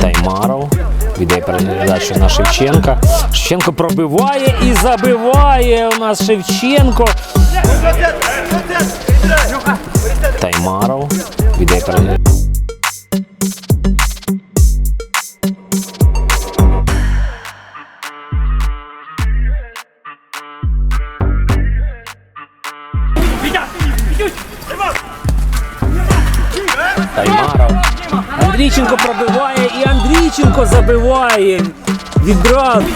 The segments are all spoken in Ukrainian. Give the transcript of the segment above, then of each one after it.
Таймаров. Віддає передачу на Шевченка. Шевченко пробиває і забиває у нас Шевченко. Таймаров. Віддає передачу. Таймаров. Андрійченко пробиває і Андрійченко забиває. Відразу.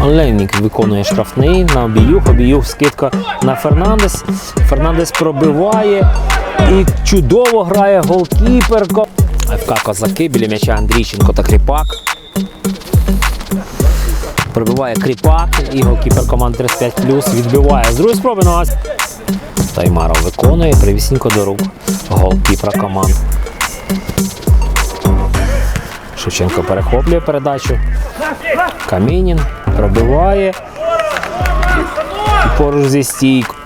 Олейник виконує штрафний на обіюх. Обіюх скидка на Фернандес. Фернандес пробиває і чудово грає голкіперко. ФК Козаки біля м'яча Андрійченко та Кріпак. Пробиває Кріпак і голкіпер команди 35 відбиває. З другої спроби на Таймаров виконує привісінько до рук голкіпера команд. Шевченко перехоплює передачу. Камінін пробиває. І поруч зі стійкою.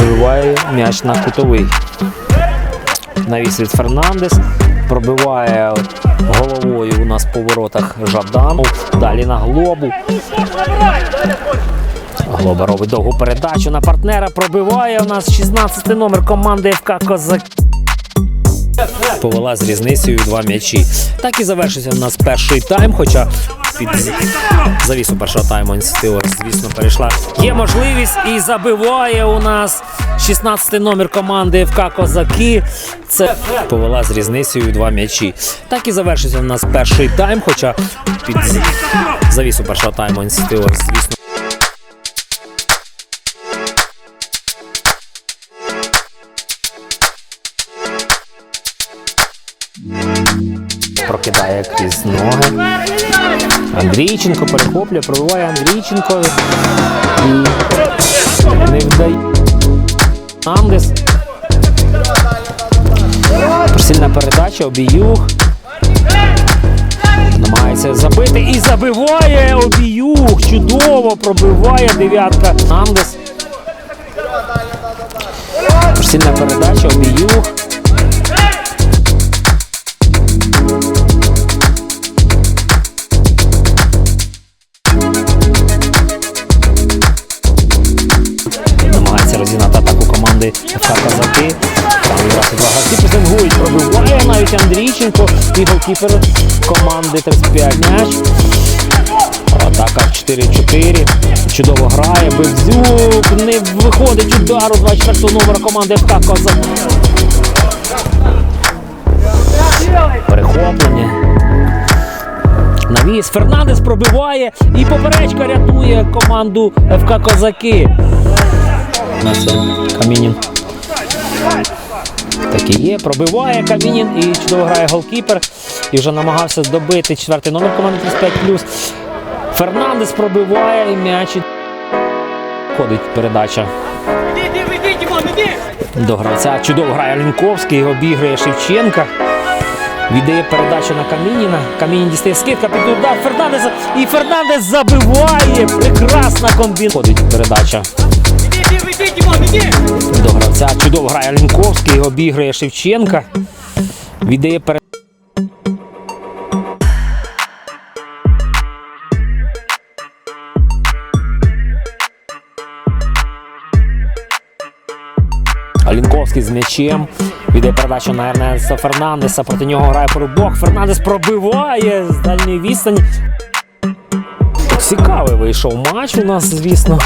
Вибиває м'яч на кутовий. Навіс від Фернандес. Пробиває головою у нас по воротах Жадан. Далі на глобу. Глоба робить довгу передачу на партнера. Пробиває у нас 16 номер команди ФК Козак. Повела з різницею два м'ячі. Так і завершився у нас перший тайм, хоча під завісу першого тайму ініціатива, звісно, перейшла. Є можливість і забиває у нас 16-й номер команди ФК Козаки. Це повела з різницею два м'ячі. Так і завершився у нас перший тайм, хоча під завісу першого тайму ініціатива, звісно. Прокидає крізь ноги. Андрійченко перехоплює, пробиває Андрійченко. І не вдає. Андес. Сильна передача, обіюх. Намагається забити і забиває обіюх. Чудово пробиває дев'ятка. Андес. Сильна передача, обіюх. Команди ФК Казаки. Там якраз два гравці пресингують, пробиває навіть Андрійченко і голкіпер команди 35 м'яч. Атака в 4-4. Чудово грає. Бевзюк не виходить удару 24-го номера команди ФК Козак. Перехоплення. Навіс Фернандес пробиває і поперечка рятує команду ФК Козаки. На це Камінін. Так і є. Пробиває Камінін і чудово грає голкіпер. І вже намагався добити четвертий номер команди 35 Фернандес пробиває і м'яч. Ходить передача до гравця. Чудово грає Лінковський, обіграє Шевченка. Віддає передачу на Камініна. Камінін дістає скидка під удар Фернандеса. І Фернандес забиває. Прекрасна комбін. Ходить передача до гравця. Чудово грає Лінковський, обіграє Шевченка. Віддає перед. Лінковський з м'ячем. Віддає передачу на Ернеста Фернандеса. Проти нього грає порубок. Фернандес пробиває з дальньої відстані. Цікавий вийшов матч у нас, звісно.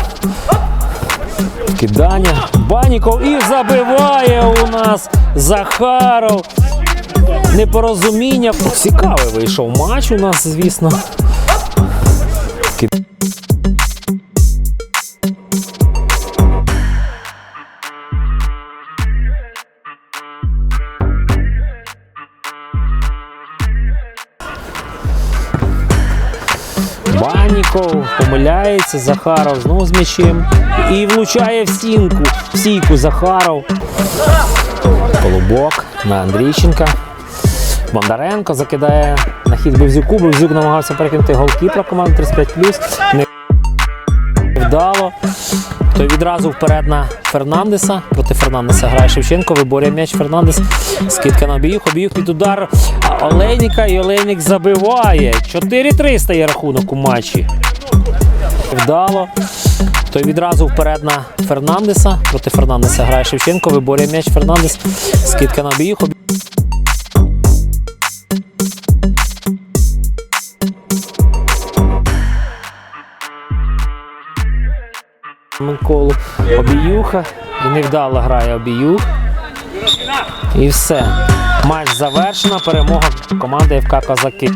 Кидання. Баніков і забиває у нас Захаров. Непорозуміння. Цікавий вийшов матч у нас, звісно. Ки- Санніков помиляється, Захаров знову з м'ячем. І влучає в сінку. В сійку Захаров. Колубок на Андрійченка. Бондаренко закидає на хід Бевзюку. Бевзюк намагався перекинути голкіпера команди 35+. Вдало. Той відразу вперед на Фернандеса. Проти Фернандеса грає Шевченко. Виборює м'яч Фернандес. Скидка на обіюх. Обіюх під удар Олейніка. І Олейник забиває. 4-3 стає рахунок у матчі. Вдало. Той відразу вперед на Фернандеса. Проти Фернандеса грає Шевченко. Виборює м'яч Фернандес. Скидка на обіюх. Миколу Обіюха. Невдало грає Обіюх. І все. Матч завершено. Перемога команди ФК Козаки.